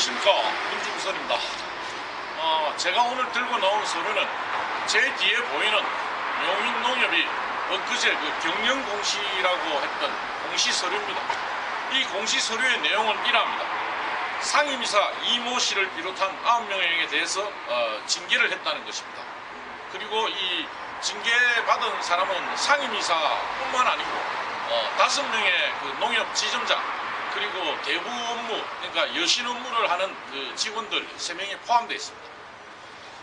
안녕하십니까 민중선입니다. 어, 제가 오늘 들고 나온 서류는 제 뒤에 보이는 용인농협이 엊그제 그 경영공시라고 했던 공시 서류입니다. 이 공시 서류의 내용은 이러합니다. 상임이사 이모 씨를 비롯한 9명에게 대해서 어, 징계를 했다는 것입니다. 그리고 이 징계받은 사람은 상임이사뿐만 아니고 어, 다섯 명의 그 농협 지점장 그리고 대부 업무 그러니까 여신 업무를 하는 그 직원들 세 명이 포함되어 있습니다.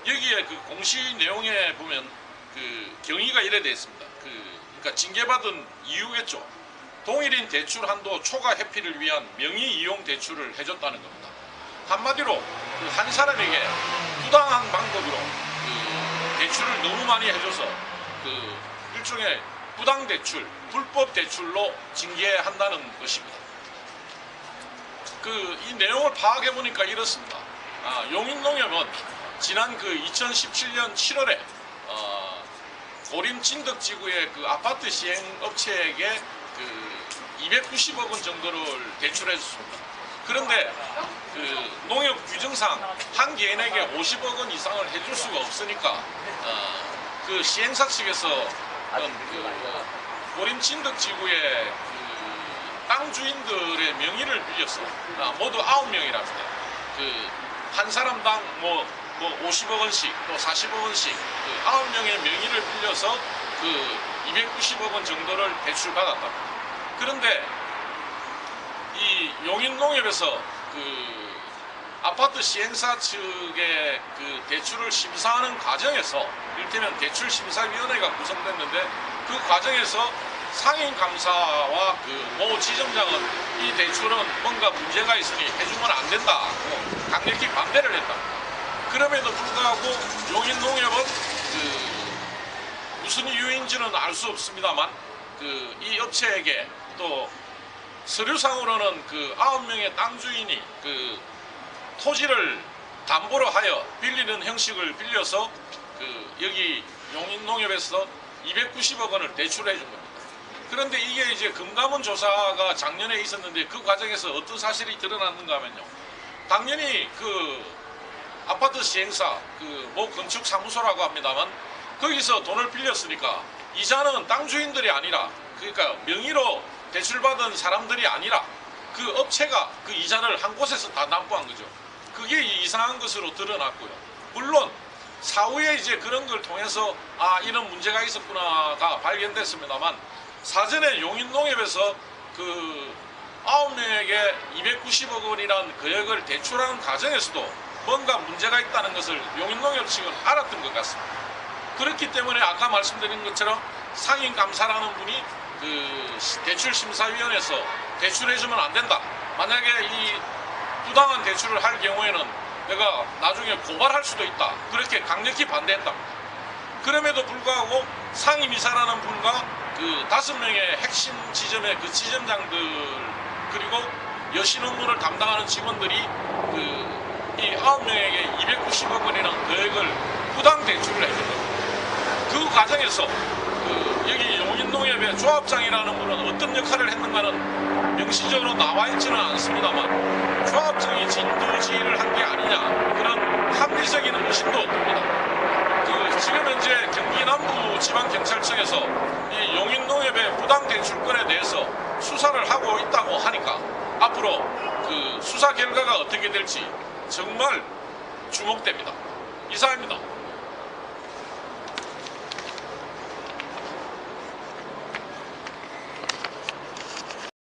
여기에 그 공시 내용에 보면 그 경위가 이래 되어 있습니다. 그 그러니까 징계받은 이유겠죠. 동일인 대출 한도 초과 회피를 위한 명의 이용 대출을 해줬다는 겁니다. 한마디로 그 한 사람에게 부당한 방법으로 그 대출을 너무 많이 해줘서 그 일종의 부당 대출, 불법 대출로 징계한다는 것입니다. 그 이 내용을 파악해 보니까 이렇습니다. 아, 용인농협은 지난 그 2017년 7월에 어, 고림 진덕지구의 그 아파트 시행 업체에게 그 290억 원 정도를 대출해 줬습니다. 그런데 그 농협 규정상 한 개인에게 50억 원 이상을 해줄 수가 없으니까 어, 그 시행사 측에서 어떤 그 고림 진덕 지구의 그 땅 주인들의 명의를 빌려서 아, 모두 9명이랍니다. 그한 사람당 뭐, 뭐 50억 원씩 또 40억 원씩 그 9명의 명의를 빌려서 그 290억 원 정도를 대출 받았답니다. 그런데 이 용인농협에서 그 아파트 시행사 측의 그 대출을 심사하는 과정에서 일테면 대출 심사위원회가 구성됐는데 그 과정에서 상임 감사와 그 모 지점장은 이 대출은 뭔가 문제가 있으니 해주면 안 된다고 강력히 반대를 했다. 그럼에도 불구하고 용인 농협은 그 무슨 이유인지는 알 수 없습니다만 그 이 업체에게 또 서류상으로는 그 아홉 명의 땅 주인이 그 토지를 담보로 하여 빌리는 형식을 빌려서 그 여기 용인농협에서 290억 원을 대출해 준 겁니다. 그런데 이게 이제 금감원 조사가 작년에 있었는데 그 과정에서 어떤 사실이 드러났는가 하면요. 당연히 그 아파트 시행사 그모 건축 사무소라고 합니다만 거기서 돈을 빌렸으니까 이자는 땅 주인들이 아니라 그러니까 명의로 대출받은 사람들이 아니라 그 업체가 그 이자를 한 곳에서 다 납부한 거죠. 그게 이상한 것으로 드러났고요. 물론 사후에 이제 그런 걸 통해서 아 이런 문제가 있었구나가 발견됐습니다만 사전에 용인농협에서 그 아홉 명에게 290억 원이라는 거액을 대출하는 과정에서도 뭔가 문제가 있다는 것을 용인농협 측은 알았던 것 같습니다. 그렇기 때문에 아까 말씀드린 것처럼 상임 감사라는 분이 그 대출 심사위원회에서 대출해주면 안 된다. 만약에 이 부당한 대출을 할 경우에는 내가 나중에 고발할 수도 있다. 그렇게 강력히 반대했다. 그럼에도 불구하고 상임이사라는 분과 그 다섯 명의 핵심 지점의 그 지점장들 그리고 여신 업무를 담당하는 직원들이 그 이 아홉 명에게 290억 원이라는 거액을 부당 대출을 겁니다. 그 과정에서 그 여기 용인농협의 조합장이라는 분은 어떤 역할을 했는가는 명시적으로 나와 있지는 않습니다만 조합장이 진두지휘를 한 게 아니냐 그런 합리적인 의심도 듭니다. 그 지금 현재 경기 남부 지방경찰청에서 이 용인농협의 부당 대해서 수사를 하고 있다고 하니까 앞으로 그 수사 결과가 어떻게 될지 정말 주목됩니다. 이상입니다.